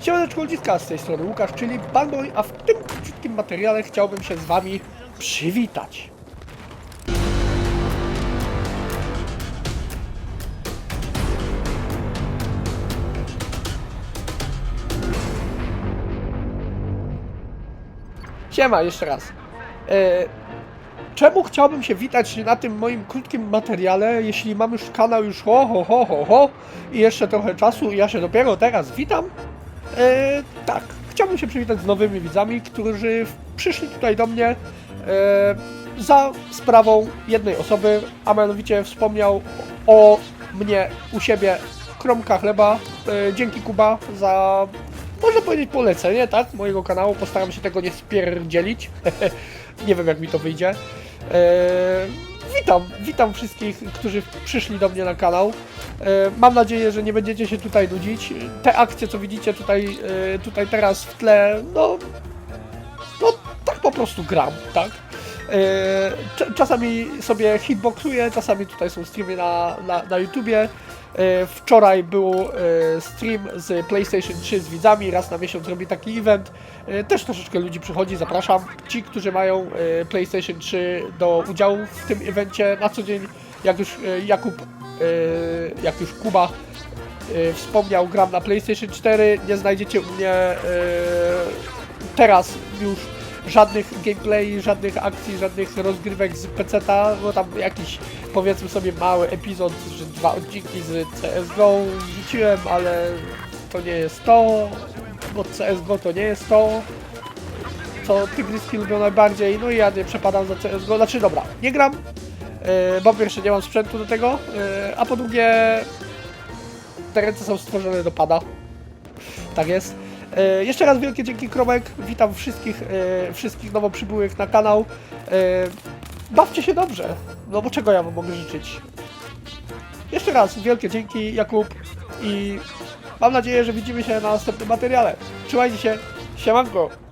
Siemaneczko ludziska, z tej strony Łukasz, czyli Banboy, a w tym krótkim materiale chciałbym się z wami przywitać. Siema, jeszcze raz. E, czemu chciałbym się witać na tym moim krótkim materiale, jeśli mam już kanał już ho, ho, ho, ho, ho i jeszcze trochę czasu i ja się dopiero teraz witam? E, tak, chciałbym się przywitać z nowymi widzami, którzy przyszli tutaj do mnie e, za sprawą jednej osoby, a mianowicie wspomniał o mnie u siebie kromka chleba. E, dzięki Kuba za, można powiedzieć, polecenie, tak, mojego kanału. Postaram się tego nie spierdzielić. nie wiem, jak mi to wyjdzie. E, witam, witam wszystkich, którzy przyszli do mnie na kanał. E, Mam nadzieję, że nie będziecie się tutaj nudzić. Te akcje, co widzicie tutaj, e, tutaj teraz w tle, no, no tak po prostu gram, tak? E, cza- Czasami sobie hitboxuję, czasami tutaj są streamy na, na, na YouTubie. Wczoraj był stream z PlayStation 3 z widzami, raz na miesiąc robi taki event. Też troszeczkę ludzi przychodzi, zapraszam. Ci, którzy mają PlayStation 3 do udziału w tym evencie na co dzień, jak już Jakub, jak już Kuba e, wspomniał, gram na PlayStation 4, nie znajdziecie u mnie e, teraz już żadnych gameplay, żadnych akcji, żadnych rozgrywek z PC-ta, bo tam jakiś powiedzmy sobie mały epizod, że dwa odcinki z CSGO rzuciłem, ale to nie jest to, bo CSGO to nie jest to, co tygryski lubią najbardziej, no i ja nie przepadam za CSGO, znaczy dobra, nie gram, bo po pierwsze nie mam sprzętu do tego, e, a po drugie te ręce są stworzone do pada. Tak jest. E, jeszcze raz wielkie dzięki Kromek. Witam wszystkich, e, wszystkich nowo przybyłych na kanał. E, bawcie się dobrze. No bo czego ja wam mogę życzyć? Jeszcze raz wielkie dzięki Jakub i mam nadzieję, że widzimy się na następnym materiale. Trzymajcie się. Siemanko.